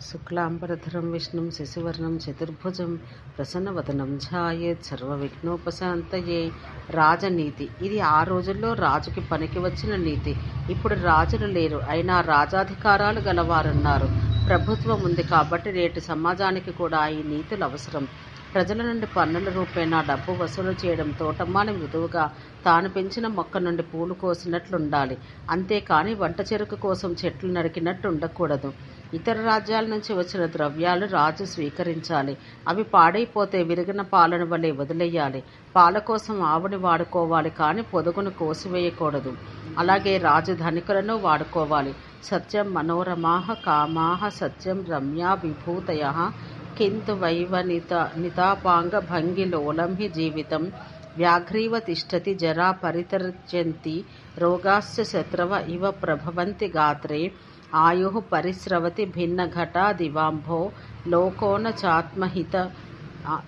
శుక్లాంబరధరం విష్ణుం శశివర్ణం చతుర్భుజం ప్రసన్నవదనం ఝాయేత్ సర్వవిఘ్నోపశాంతయే. రాజనీతి. ఇది ఆ రోజుల్లో రాజుకి పనికి వచ్చిన నీతి. ఇప్పుడు రాజులు లేరు. అయినా రాజాధికారాలు గలవారున్నారు. ప్రభుత్వం ఉంది కాబట్టి నేటి సమాజానికి కూడా ఈ నీతులు అవసరం. ప్రజల నుండి పన్నుల రూపేణా డబ్బు వసూలు చేయడం తోటమాలి మృదువుగా తాను పెంచిన మొక్క నుండి పూలు కోసినట్లుండాలి. అంతేకాని వంట చెరుకు కోసం చెట్లు నరికినట్టు ఉండకూడదు ఇతర రాజ్యాల నుంచి వచ్చిన ద్రవ్యాలు రాజు స్వీకరించాలి. అవి పాడైపోతే విరిగిన పాలను వలె వదిలేయాలి. పాల కోసం ఆవుని వాడుకోవాలి కానీ పొదుగును కోసివేయకూడదు. అలాగే రాజు ధనికులను వాడుకోవాలి. సత్యం మనోరమాహ కామాహ సత్యం రమ్యా విభూతయ కింతు వైవనిత నితాపాంగ భంగిలోలం హి జీవితం. వ్యాఘ్రీవ తిష్టతి జరా పరితర్జంతి రోగాశ్చ శత్రవ ఇవ ప్రభవంతి గాత్రే. ఆయు పరిశ్రవతి భిన్నఘటా దివాంభో లోకోన చాత్మహిత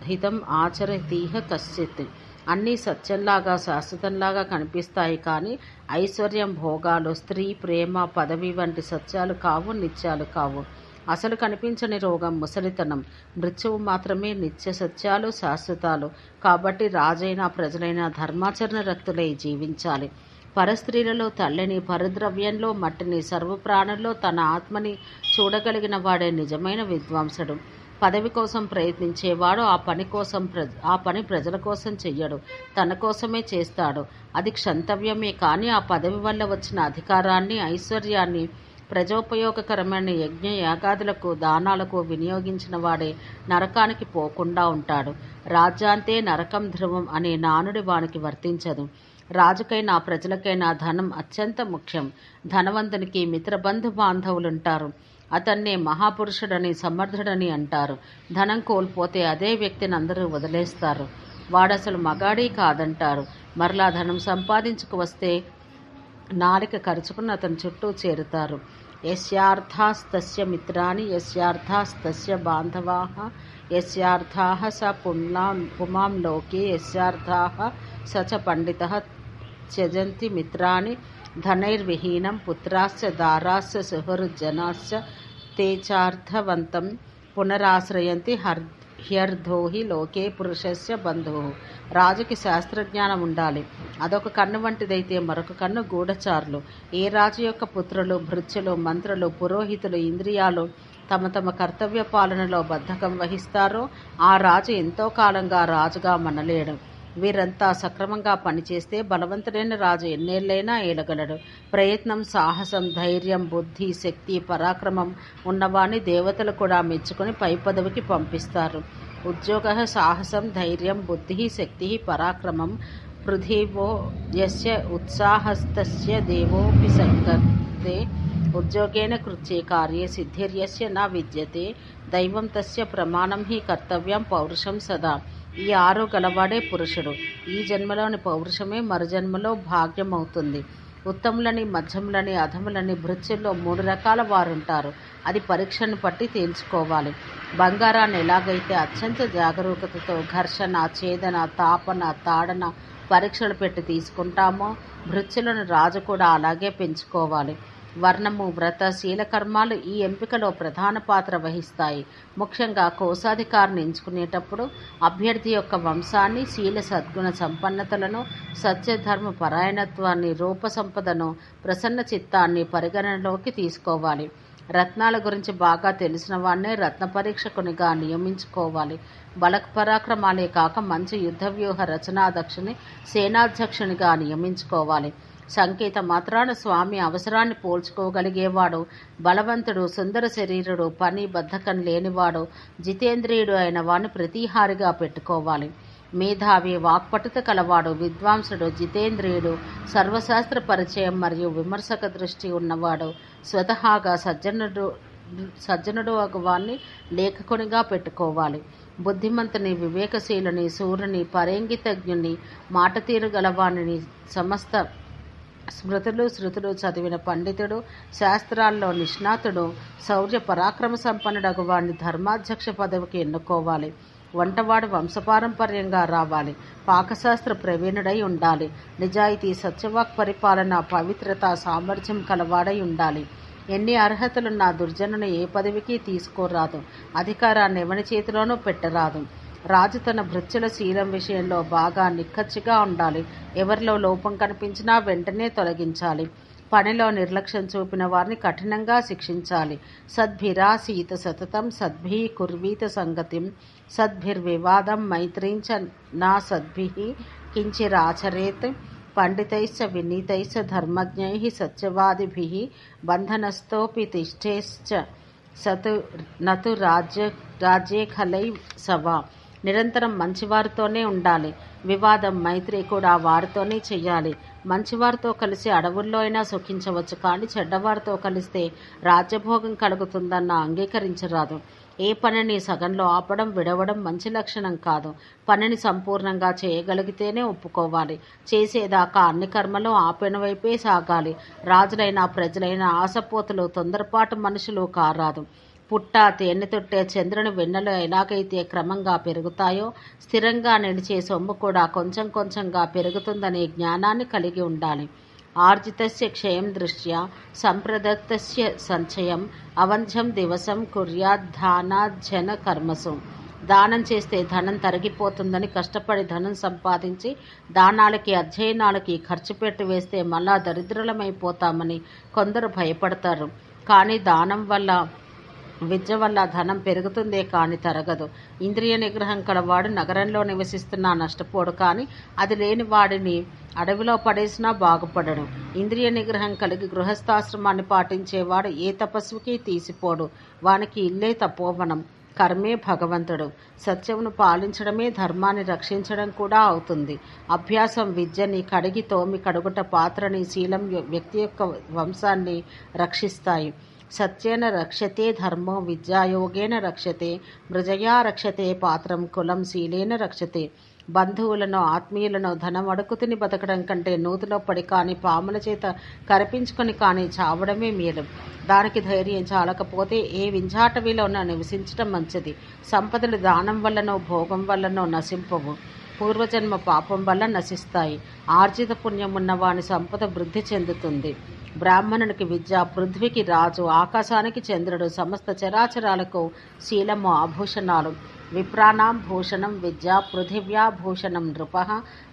హితం ఆచరతీహ కశ్చిత్. అన్నీ సత్యంలాగా శాశ్వతంలాగా కనిపిస్తాయి కానీ ఐశ్వర్యం భోగాలు స్త్రీ ప్రేమ పదవి వంటి సత్యాలు కావు నిత్యాలు కావు. అసలు కనిపించని రోగం ముసలితనం. మృత్యువు మాత్రమే నిత్య సత్యాలు శాశ్వతాలు. కాబట్టి రాజైన ప్రజలైన ధర్మాచరణ రక్తులై జీవించాలి. పరస్త్రీలలో తల్లిని పరద్రవ్యంలో మట్టిని సర్వప్రాణుల్లో తన ఆత్మని చూడగలిగిన వాడే నిజమైన విద్వాంసుడు. పదవి కోసం ప్రయత్నించేవాడు ఆ పని కోసం ప్ర ఆ పని ప్రజల కోసం చెయ్యడు తన కోసమే చేస్తాడు. అది క్షంతవ్యమే కానీ ఆ పదవి వల్ల వచ్చిన అధికారాన్ని ఐశ్వర్యాన్ని ప్రజోపయోగకరమైన యజ్ఞ యాగాదులకు దానాలకు వినియోగించిన వాడే నరకానికి పోకుండా ఉంటాడు. రాజ్యాంతే నరకం ధ్రువం అనే నానుడి వానికి వర్తించదు. రాజుకైనా ప్రజలకైనా ధనం అత్యంత ముఖ్యం. ధనవంతునికి మిత్రబంధు బాంధవులుంటారు అతన్నే మహాపురుషుడని సమర్థుడని అంటారు. ధనం కోల్పోతే అదే వ్యక్తిని అందరూ వదిలేస్తారు. వాడసలు మగాడి కాదంటారు. మరలా ధనం సంపాదించుకు వస్తే నాలిక కరుచుకుని అతని చుట్టూ చేరుతారు. यस्यार्थास्तस्य मित्राणि, यस्यार्थास्तस्य बान्धवाः, यस्यार्थाः स पुण्लां पुमां लोके, यस्यार्थाः स च पण्डितः त्यजन्ति मित्राणि, धनैर्विहीनं पुत्राश्च, दाराश्च, सुहृज्जनाश्च ते चार्थवन्तं पुनराश्रयन्ति हर् హ్యర్థో హి లోకే పురుషస్య బంధువు రాజుకి శాస్త్రజ్ఞానం ఉండాలి. అదొక కన్ను వంటిదైతే మరొక కన్ను గూఢచారులు. ఏ రాజు యొక్క పుత్రులు భృత్యులు మంత్రులు పురోహితులు ఇంద్రియాలు తమ తమ కర్తవ్య పాలనలో బద్ధకం వహిస్తారో ఆ రాజు ఎంతో కాలంగా రాజుగా మనలేడు వీరంతా సక్రమంగా పనిచేస్తే బలవంతుడైన రాజు ఎన్నేళ్ళైనా ఏలగలడు. ప్రయత్నం సాహసం ధైర్యం బుద్ధి శక్తి పరాక్రమం ఉన్నవాణ్ణి దేవతలు కూడా మెచ్చుకొని పై పదవికి పంపిస్తారు. ఉద్యోగ సాహసం ధైర్యం బుద్ధి శక్తి పరాక్రమం పృథివో యస్య ఉత్సాహస్తస్య దేవోపి సంగతే. ఉద్యోగేన కృత్యే కార్యే సిద్ధిర్యస్య నా విద్యతే. దైవం తస్య ప్రమాణం హి కర్తవ్యం పౌరుషం సదా. ఈ ఆరు గలవాడే పురుషుడు. ఈ జన్మలోని పౌరుషమే మరుజన్మలో భాగ్యం అవుతుంది ఉత్తములని మధ్యములని అధములని భృత్యుల్లో మూడు రకాల వారుంటారు. అది పరీక్షను పట్టి తేల్చుకోవాలి. బంగారాన్ని ఎలాగైతే అత్యంత జాగరూకతతో ఘర్షణ ఛేదన తాపన తాడన పరీక్షలు పెట్టి తీసుకుంటామో భృత్యులను రాజు కూడా అలాగే పెంచుకోవాలి. వర్ణము వ్రత శీలకర్మాలు ఈ ఎంపికలో ప్రధాన పాత్ర వహిస్తాయి. ముఖ్యంగా కోశాధికారిని ఎంచుకునేటప్పుడు అభ్యర్థి యొక్క వంశాన్ని శీల సద్గుణ సంపన్నతలను సత్యధర్మ పరాయణత్వాన్ని రూప సంపదను ప్రసన్న చిత్తాన్ని పరిగణనలోకి తీసుకోవాలి. రత్నాల గురించి బాగా తెలిసిన వాడినే రత్న పరీక్షకునిగా నియమించుకోవాలి. బలక పరాక్రమాలే కాక మంచి యుద్ధ వ్యూహ రచనాధ్యక్షుని సేనాధ్యక్షునిగా నియమించుకోవాలి. సంకేత మాత్రాన స్వామి అవసరాన్ని పోల్చుకోగలిగేవాడు బలవంతుడు సుందర శరీరుడు పని బద్ధకం లేనివాడు జితేంద్రియుడు అయిన వాడిని ప్రతిహారిగా పెట్టుకోవాలి. మేధావి వాక్పటుత కలవాడు విద్వాంసుడు జితేంద్రియుడు సర్వశాస్త్ర పరిచయం మరియు విమర్శక దృష్టి ఉన్నవాడు స్వతహాగా సజ్జనుడు సజ్జనుడు వాన్ని లేఖకునిగా పెట్టుకోవాలి. బుద్ధిమంతుని వివేకశీలుని సూర్యుని పరేంగితజ్ఞుని మాట తీరు గలవాణిని సమస్త స్మృతులు శృతులు చదివిన పండితుడు శాస్త్రాల్లో నిష్ణాతుడు శౌర్య పరాక్రమ సంపన్నుడగు వాడిని ధర్మాధ్యక్ష పదవికి ఎన్నుకోవాలి. వంటవాడు వంశపారంపర్యంగా రావాలి. పాకశాస్త్ర ప్రవీణుడై ఉండాలి. నిజాయితీ సత్యవాక్ పరిపాలన పవిత్రత సామర్థ్యం కలవాడై ఉండాలి. ఎన్ని అర్హతలున్నా దుర్జనుని ఏ పదవికి తీసుకోరాదు. అధికారాన్ని ఎవరి చేతిలోనూ పెట్టరాదు. రాజు తన భృత్యుల శీలం విషయంలో బాగా నిక్కచ్చిగా ఉండాలి. ఎవరిలో లోపం కనిపించినా వెంటనే తొలగించాలి. పనిలో నిర్లక్ష్యం చూపిన వారిని కఠినంగా శిక్షించాలి. సద్భిరాసీత సతతం సద్భి కుర్వీత సంగతిం. సద్భిర్వివాదం మైత్రీంచ నా సద్భి కించిరాచరేత్. పండితైశ్చ వినీతైశ్చ ధర్మజ్ఞై సత్యవాదిభి బంధనస్థోపి తిష్టేశ్చ. సతు నతు రాజ్య రాజ్యే ఖలై సవా. నిరంతరం మంచివారితోనే ఉండాలి. వివాదం మైత్రి కూడా వారితోనే చెయ్యాలి. మంచివారితో కలిసి అడవుల్లో అయినా సుఖించవచ్చు కానీ చెడ్డవారితో కలిస్తే రాజ్యభోగం కలుగుతుందన్న అంగీకరించరాదు. ఏ పనిని సగంలో ఆపడం విడవడం మంచి లక్షణం కాదు. పనిని సంపూర్ణంగా చేయగలిగితేనే ఒప్పుకోవాలి. చేసేదాకా అన్ని కర్మలు ఆపిన వైపే సాగాలి. రాజులైన ప్రజలైన ఆశపోతులు తొందరపాటు మనుషులు కారాదు. పుట్ట తేనె తొట్టే చంద్రుని వెన్నెలు ఎలాగైతే క్రమంగా పెరుగుతాయో స్థిరంగా నిలిచే సొమ్ము కూడా కొంచెం కొంచెంగా పెరుగుతుందనే జ్ఞానాన్ని కలిగి ఉండాలి. ఆర్జితస్య క్షయం దృష్ట్యా సంప్రదత్తస్య సంచయం అవంధ్యం దివసం కుర్యాద్ధానాజ్జన కర్మసు. దానం చేస్తే ధనం తరిగిపోతుందని కష్టపడి ధనం సంపాదించి దానాలకి అధ్యయనాలకి ఖర్చు పెట్టి వేస్తే మళ్ళా దరిద్రులమైపోతామని కొందరు భయపడతారు. కానీ దానం వల్ల విద్య వల్ల ధనం పెరుగుతుందే కాని తరగదు. ఇంద్రియ నిగ్రహం కలవాడు నగరంలో నివసిస్తున్నా నష్టపోడు కానీ అది లేని వాడిని అడవిలో పడేసినా బాగుపడడు. ఇంద్రియ నిగ్రహం కలిగి గృహస్థాశ్రమాన్ని పాటించేవాడు ఏ తపస్సుకి తీసిపోడు. వానికి ఇల్లే తపోవనం. కర్మే భగవంతుడు. సత్యమును పాలించడమే ధర్మాన్ని రక్షించడం కూడా అవుతుంది. అభ్యాసం విద్యని కడిగి తోమి కడుగుట పాత్రని శీలం వ్యక్తి యొక్క వంశాన్ని రక్షిస్తాయి. సత్యేన రక్షతే ధర్మం విద్యాయోగేన రక్షతే మృజయా రక్షతే పాత్రం కులం శీలేన రక్షతే. బంధువులను ఆత్మీయులను ధనం అడుకుతిని బతకడం కంటే నూతిలో పడి కానీ పాముల చేత కరిపించుకొని కానీ చావడమే మేలు. దానికి ధైర్యం చాలకపోతే ఏ వింజాటవిలోనో నివసించడం మంచిది. సంపదలు దానం వల్లనో భోగం వల్లనో నశింపవు. పూర్వజన్మ పాపం వల్ల నశిస్తాయి. ఆర్జిత పుణ్యం ఉన్న వాని సంపద వృద్ధి చెందుతుంది. బ్రాహ్మణునికి విద్య పృథ్వీకి రాజు ఆకాశానికి చంద్రుడు సమస్త చరాచరాలకు శీలము ఆభూషణాలు. విప్రాణాం భూషణం విద్య పృథివ్యా భూషణం నృప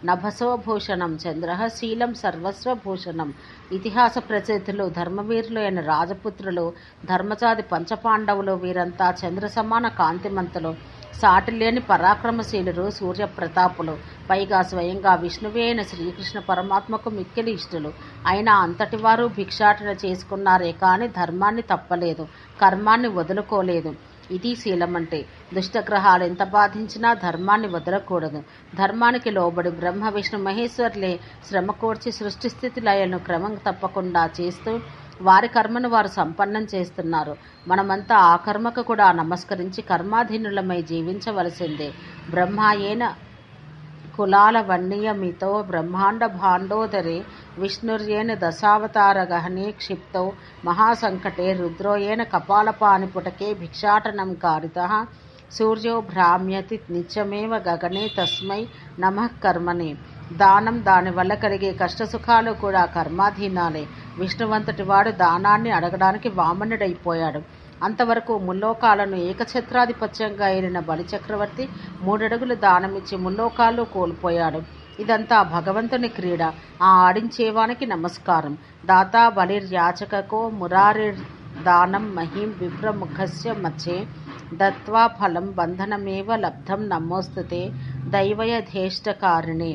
నభసోభూషణం చంద్ర శీలం సర్వస్వ భూషణం. ఇతిహాస ప్రసిద్ధులు ధర్మవీరులు అయిన రాజపుత్రులు ధర్మజాతి పంచపాండవులు వీరంతా చంద్ర సమాన కాంతిమంతులు. సాటిలేని పరాక్రమశీలురు సూర్యప్రతాపులు. పైగా స్వయంగా విష్ణువే అయిన శ్రీకృష్ణ పరమాత్మకు మిక్కిలి ఇష్టలు. అయినా అంతటి వారు భిక్షాటన చేసుకున్నారే కానీ ధర్మాన్ని తప్పలేదు. కర్మాన్ని వదులుకోలేదు. ఇది శీలమంటే దుష్టగ్రహాలు ఎంత బాధించినా ధర్మాన్ని వదలకూడదు. ధర్మానికి లోబడి బ్రహ్మ విష్ణు మహేశ్వర్లే శ్రమ కోర్చి సృష్టి స్థితి లయలను క్రమం తప్పకుండా చేస్తూ వారి కర్మను వారు సంపన్నం చేస్తున్నారు. మనమంతా ఆ కర్మకు కూడా నమస్కరించి కర్మాధీనులమై జీవించవలసిందే. బ్రహ్మాయేన కులాల వన్నీయమితో బ్రహ్మాండ భాండోదరే విష్ణుర్యేన దశావతార గహనే క్షిప్తౌ మహాసంకటే రుద్రోయేన కపాలపానిపుటకే భిక్షాటనం కారిత సూర్యో భ్రామ్యతి నిత్యమేవ గగనే తస్మై నమః కర్మనే. దానం దానివల్ల కలిగే కష్టసుఖాలు కూడా కర్మాధీనాలే. విష్ణువంతటి వాడు దానాన్ని అడగడానికి వామనుడైపోయాడు. అంతవరకు ముల్లోకాలను ఏకఛత్రాధిపత్యంగా ఏలిన బలిచక్రవర్తి మూడడుగులు దానమిచ్చి ముల్లోకాలు కోల్పోయాడు. ఇదంతా భగవంతుని క్రీడ. ఆ ఆడించేవానికి నమస్కారం. దాతా బలిర్యాచకకో మురారిర్ దానం మహీం విప్రముఖస్య మచ్చే దత్వా ఫలం బంధనమేవ లబ్ధం నమోస్తుతే దైవయధేష్టకారిణే.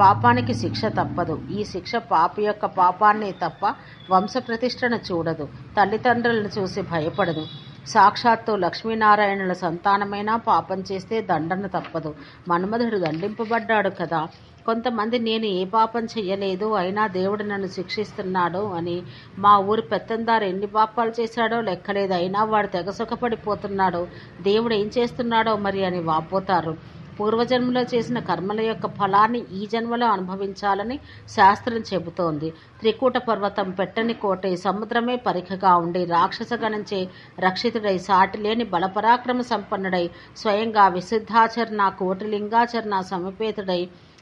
పాపానికి శిక్ష తప్పదు. ఈ శిక్ష పాపి యొక్క పాపాన్ని తప్ప వంశప్రతిష్టను చూడదు. తల్లిదండ్రులను చూసి భయపడదు. సాక్షాత్తు లక్ష్మీనారాయణుల సంతానమైనా పాపం చేస్తే దండన తప్పదు. మన్మధుడు దండింపబడ్డాడు కదా. కొంతమంది నేను ఏ పాపం చెయ్యలేదు అయినా దేవుడు నన్ను శిక్షిస్తున్నాడు అని మా ఊరి పెత్తందారు ఎన్ని పాపాలు చేశాడో లెక్కలేదు. అయినా వాడు తెగ సుఖపడిపోతున్నాడు. దేవుడు ఏం చేస్తున్నాడో మరి అని వాపోతారు. పూర్వజన్మలో చేసిన కర్మల యొక్క ఫలాన్ని ఈ జన్మలో అనుభవించాలని శాస్త్రం చెబుతోంది. త్రికూట పర్వతం పెట్టని కోటై సముద్రమే పరిఖగా ఉండి రాక్షస గణంచే రక్షితుడై సాటిలేని బలపరాక్రమ సంపన్నుడై స్వయంగా విశుద్ధాచరణ కోటిలింగాచరణ సమపేతుడై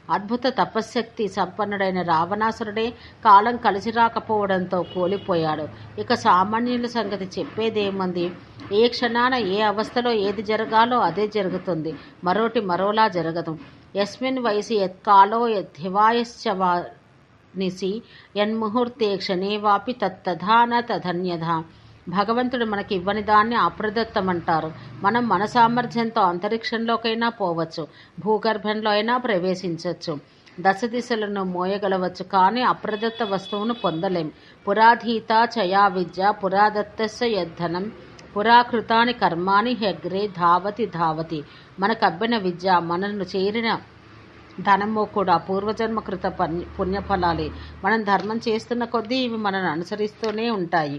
అద్భుత తపశ్శక్తి సంపన్నుడైన రావణాసురుడే కాలం కలిసి రాకపోవడంతో కోలిపోయాడు. ఇక సామాన్యుల సంగతి చెప్పేదేముంది? ఏ క్షణాన ఏ అవస్థలో ఏది జరగాలో అదే జరుగుతుంది. మరోటి మరోలా జరగదు. యస్మిన్ వయసి ఎత్కాలో యద్ధివాయశ్చ వా నిసి యన్ముహూర్తే క్షణేవాపి తత్తధాన తధన్యధ భగవంతుడు మనకి ఇవ్వని దాన్ని అప్రదత్తమంటారు. మనం మన సామర్థ్యంతో అంతరిక్షంలోకైనా పోవచ్చు భూగర్భంలో అయినా ప్రవేశించవచ్చు దశ దిశలను మోయగలవచ్చు కానీ అప్రదత్త వస్తువును పొందలేం. పురాధీత చయా విద్య పురాదత్తస్య యద్ధనం పురాకృతాని కర్మాని హెగ్రే ధావతి ధావతి. మనకు అబ్బిన విద్య మనల్ని చేరిన ధనము కూడా పూర్వజన్మకృత పన్య పుణ్యఫలాలే. మనం ధర్మం చేస్తున్న కొద్దీ ఇవి మనను అనుసరిస్తూనే ఉంటాయి.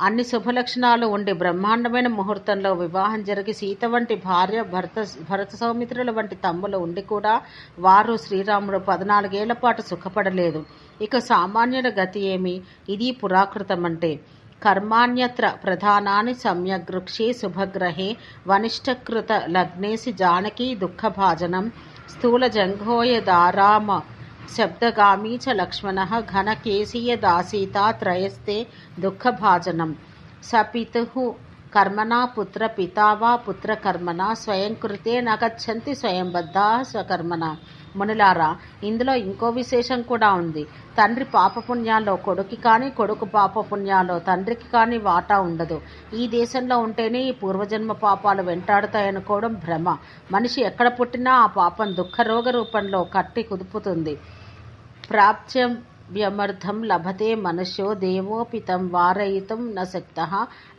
అన్ని శుభలక్షణాలు ఉండి బ్రహ్మాండమైన ముహూర్తంలో వివాహం జరిగి సీత వంటి భార్య భరత భరత సౌమిత్రుల వంటి తమ్ములు ఉండి కూడా వారు శ్రీరాముడు పద్నాలుగేళ్ళ పాటు సుఖపడలేదు. ఇక సామాన్యుల గతి ఏమి? ఇది పురాకృతం అంటే కర్మాణ్యత్ర ప్రధానాన్ని సమ్యగృక్షే శుభగ్రహే వనిష్టకృత లగ్నేసి జానకి దుఃఖభాజనం స్థూల జంఘోయ దారామ శబ్దగామీ చ లక్ష్మణ ఘనకేశీయ దాసీతా త్రయస్తే దుఃఖభాజనం సపితు కర్మణా పుత్ర పితా వా పుత్ర కర్మణ స్వయంకృతే నగచ్చంతి స్వయంబద్ధ స్వకర్మణ మునులారా ఇందులో ఇంకో విశేషం కూడా ఉంది. తండ్రి పాపపుణ్యాల్లో కొడుకు కానీ కొడుకు పాపపుణ్యాల్లో తండ్రికి కానీ వాటా ఉండదు. ఈ దేశంలో ఉంటేనే ఈ పూర్వజన్మ పాపాలు వెంటాడుతాయనుకోవడం భ్రమ. మనిషి ఎక్కడ పుట్టినా ఆ పాపం దుఃఖరోగ రూపంలో కట్టి కుదుపుతుంది. ప్రాప్త్యం వ్యమర్థం లభతే మనుష్యో దేవోపితం వారయితుం న శక్త.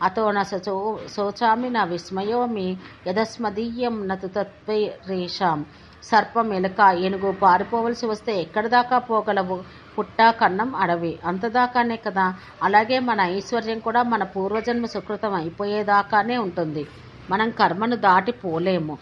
అతో న సచో శోచామి నా విస్మయో మీ యదస్మదీయం నతు తత్వరేషాం సర్పం ఎలుక ఏనుగు పారిపోవలసి వస్తే ఎక్కడిదాకా పోగలవు? పుట్ట కన్నం అడవి. అంతదాకానే కదా. అలాగే మన ఐశ్వర్యం కూడా మన పూర్వజన్మ సుకృతం అయిపోయేదాకానే ఉంటుంది. మనం కర్మను దాటిపోలేము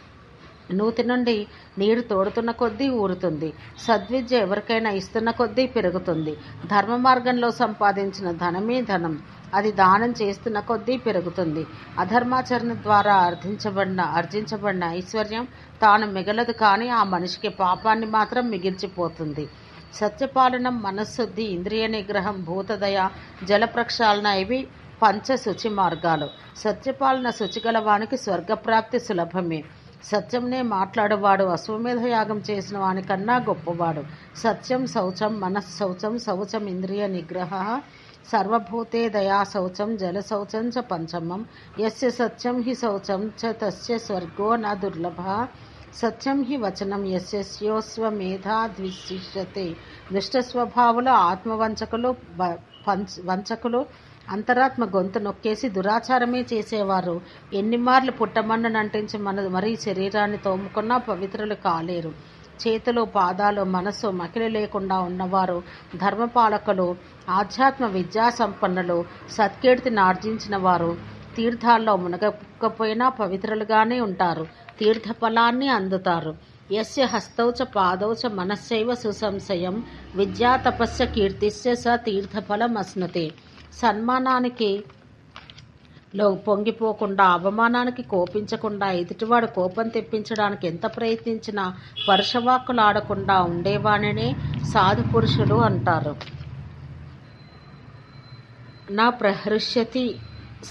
నూతి నుండి నీరు తోడుతున్న కొద్దీ ఊరుతుంది. సద్విద్య ఎవరికైనా ఇస్తున్న కొద్దీ పెరుగుతుంది. ధర్మ మార్గంలో సంపాదించిన ధనమే ధనం. అది దానం చేస్తున్న కొద్దీ పెరుగుతుంది. అధర్మాచరణ ద్వారా అర్థించబడిన ఆర్జించబడిన ఐశ్వర్యం తాను మిగలదు కానీ ఆ మనిషికి పాపాన్ని మాత్రం మిగిల్చిపోతుంది. సత్యపాలనం మనశ్శుద్ధి ఇంద్రియ నిగ్రహం భూతదయ జల ప్రక్షాళన ఇవి పంచ శుచి మార్గాలు. సత్యపాలన శుచిగలవానికి స్వర్గప్రాప్తి సులభమే. సత్యంనే మాట్లాడేవాడు అశ్వమేధ యాగం చేసిన వానికన్నా గొప్పవాడు. సత్యం శౌచం మనఃశౌచం శౌచం ఇంద్రియ నిగ్రహ సర్వభూతే దయా శౌచం జల శౌచం చ పంచమం. యస్య సత్యం హి శౌచం చ తస్య స్వర్గో న దుర్లభ. సత్యం హి వచనం యస్యోస్వమేధా ద్విశిష్యతే. దుష్టస్వభావులు ఆత్మవంచకులు పంచ- వంచకులు అంతరాత్మ గొంతు నొక్కేసి దురాచారమే చేసేవారు. ఎన్నిమార్లు మార్లు నంటించి మన మరీ శరీరాన్ని తోముకున్నా పవిత్రులు కాలేరు. చేతులు పాదాలు మనస్సు మకిలి లేకుండా ఉన్నవారు ధర్మపాలకులు ఆధ్యాత్మ విద్యా సంపన్నులు సత్కీర్తిని ఆర్జించిన వారు తీర్థాల్లో మునగకపోయినా పవిత్రులుగానే ఉంటారు. తీర్థ ఫలాన్ని అందుతారు. యస్య హస్తౌచ పాదౌచ మనస్సైవ సుసంశయం. విద్యా తపస్య కీర్తిస్య స తీర్థఫలం అస్నతే సన్మానానికి లో పొంగిపోకుండా అవమానానికి కోపించకుండా ఎదుటివాడు కోపం తెప్పించడానికి ఎంత ప్రయత్నించినా పరుషవాక్కులాడకుండా ఉండేవానినే సాధు పురుషుడు అంటారు. నా ప్రహృష్యతి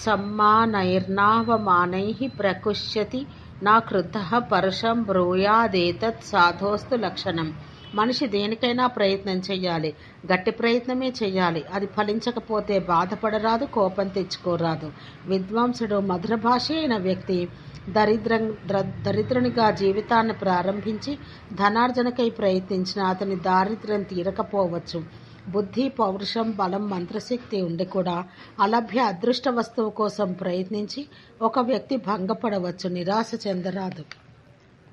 సమ్మానైర్నావమానై ప్రకుష్యతి నా కృత పరుషం బ్రూయాదేతత్ సాధోస్తు లక్షణం. మనిషి దేనికైనా ప్రయత్నం చేయాలి గట్టి ప్రయత్నమే చేయాలి అది ఫలించకపోతే బాధపడరాదు కోపం తెచ్చుకోరాదు. విద్వాంసుడు మధుర భాష అయిన వ్యక్తి దరిద్రం ద్ర- దరిద్రునిగా జీవితాన్ని ప్రారంభించి ధనార్జనకై ప్రయత్నించిన అతని దారిద్ర్యం తీరకపోవచ్చు. బుద్ధి పౌరుషం బలం మంత్రశక్తి ఉండి కూడా అలభ్య అదృష్ట వస్తువు కోసం ప్రయత్నించి ఒక వ్యక్తి భంగపడవచ్చు. నిరాశ చెందరాదు.